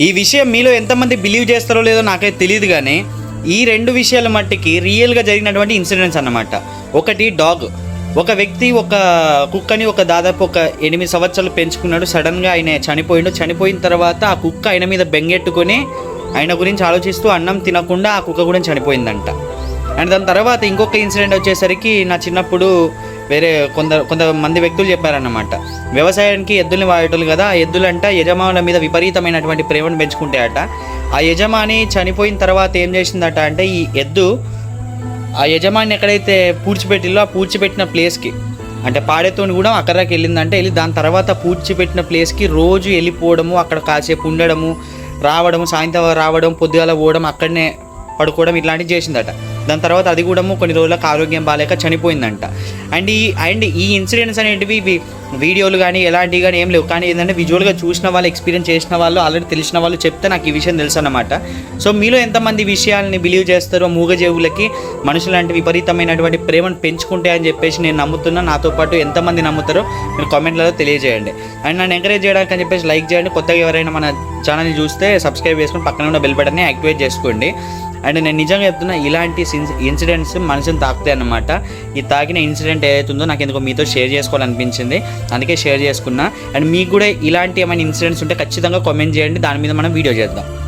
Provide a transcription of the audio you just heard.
ఈ విషయం మీలో ఎంతమంది బిలీవ్ చేస్తారో లేదో నాకైతే తెలియదు కానీ ఈ రెండు విషయాల మట్టికి రియల్గా జరిగినటువంటి ఇన్సిడెంట్స్ అన్నమాట. ఒకటి డాగ్ ఒక వ్యక్తి ఒక కుక్కని ఒక దాదాపు ఒక ఎనిమిది సంవత్సరాలు పెంచుకున్నాడు. సడన్గా ఆయన చనిపోయిండు. చనిపోయిన తర్వాత ఆ కుక్క ఆయన మీద బెంగెట్టుకొని ఆయన గురించి ఆలోచిస్తూ అన్నం తినకుండా ఆ కుక్క కూడా చనిపోయిందంట. అండ్ దాని తర్వాత ఇంకొక ఇన్సిడెంట్ వచ్చేసరికి నా చిన్నప్పుడు వేరే కొందరు కొంతమంది వ్యక్తులు చెప్పారన్నమాట. వ్యవసాయానికి ఎద్దుల్ని వాడేటోళ్ళు కదా ఆ ఎద్దులంట యజమానుల మీద విపరీతమైనటువంటి ప్రేమను పెంచుకుంటాయట. ఆ యజమాని చనిపోయిన తర్వాత ఏం చేసిందట అంటే ఈ ఎద్దు ఆ యజమాని ఎక్కడైతే పూడ్చిపెట్టిల్లో ఆ పూడ్చిపెట్టిన ప్లేస్కి అంటే పాడేతోని కూడా అక్కడికి వెళ్ళిందంటే వెళ్ళి దాని తర్వాత పూడ్చిపెట్టిన ప్లేస్కి రోజు వెళ్ళిపోవడము అక్కడ కాసేపు ఉండడము రావడము సాయంత్రం రావడం పొద్దుగాల పోవడం అక్కడనే పడుకోవడం ఇట్లాంటివి చేసిందట. దాని తర్వాత అది కూడా కొన్ని రోజులకు ఆరోగ్యం బాగాలేక చనిపోయిందంట. అండ్ ఈ అండ్ ఈ ఇన్సిడెంట్స్ అనేటివి ఇవి వీడియోలు కానీ ఎలాంటివి కానీ ఏం లేవు. కానీ ఏంటంటే విజువల్గా చూసిన వాళ్ళు ఎక్స్పీరియన్స్ చేసిన వాళ్ళు ఆల్రెడీ తెలిసిన వాళ్ళు చెప్తే నాకు ఈ విషయం తెలుసు అనమాట సో మీలో ఎంతమంది విషయాలని విషయాల్ని బిలీవ్ చేస్తారో మూగజీవులకి మనుషులు లాంటి విపరీతమైనటువంటి ప్రేమను పెంచుకుంటే అని చెప్పేసి నేను నమ్ముతున్నా. నాతో పాటు ఎంతమంది నమ్ముతారో మీరు కామెంట్లలో తెలియజేయండి. అండ్ నన్ను ఎంకరేజ్ చేయడానికి అని చెప్పేసి లైక్ చేయండి. కొత్తగా ఎవరైనా మన ఛానల్ని చూస్తే సబ్స్క్రైబ్ చేసుకొని పక్కన ఉన్న బెల్ బటన్ని యాక్టివేట్ చేసుకోండి. అండ్ నేను నిజంగా చెప్తున్నా ఇలాంటి ఇన్సిడెంట్స్ మనసుని తాకుతాయి అన్నమాట. ఈ తాకిన ఇన్సిడెంట్ ఏదైతుందో నాకు ఎందుకో మీతో షేర్ చేసుకోవాలనిపించింది. అందుకే షేర్ చేసుకున్నా. అండ్ మీకు కూడా ఇలాంటి ఏమైనా ఇన్సిడెంట్స్ ఉంటే ఖచ్చితంగా కామెంట్ చేయండి. దాని మీద మనం వీడియో చేద్దాం.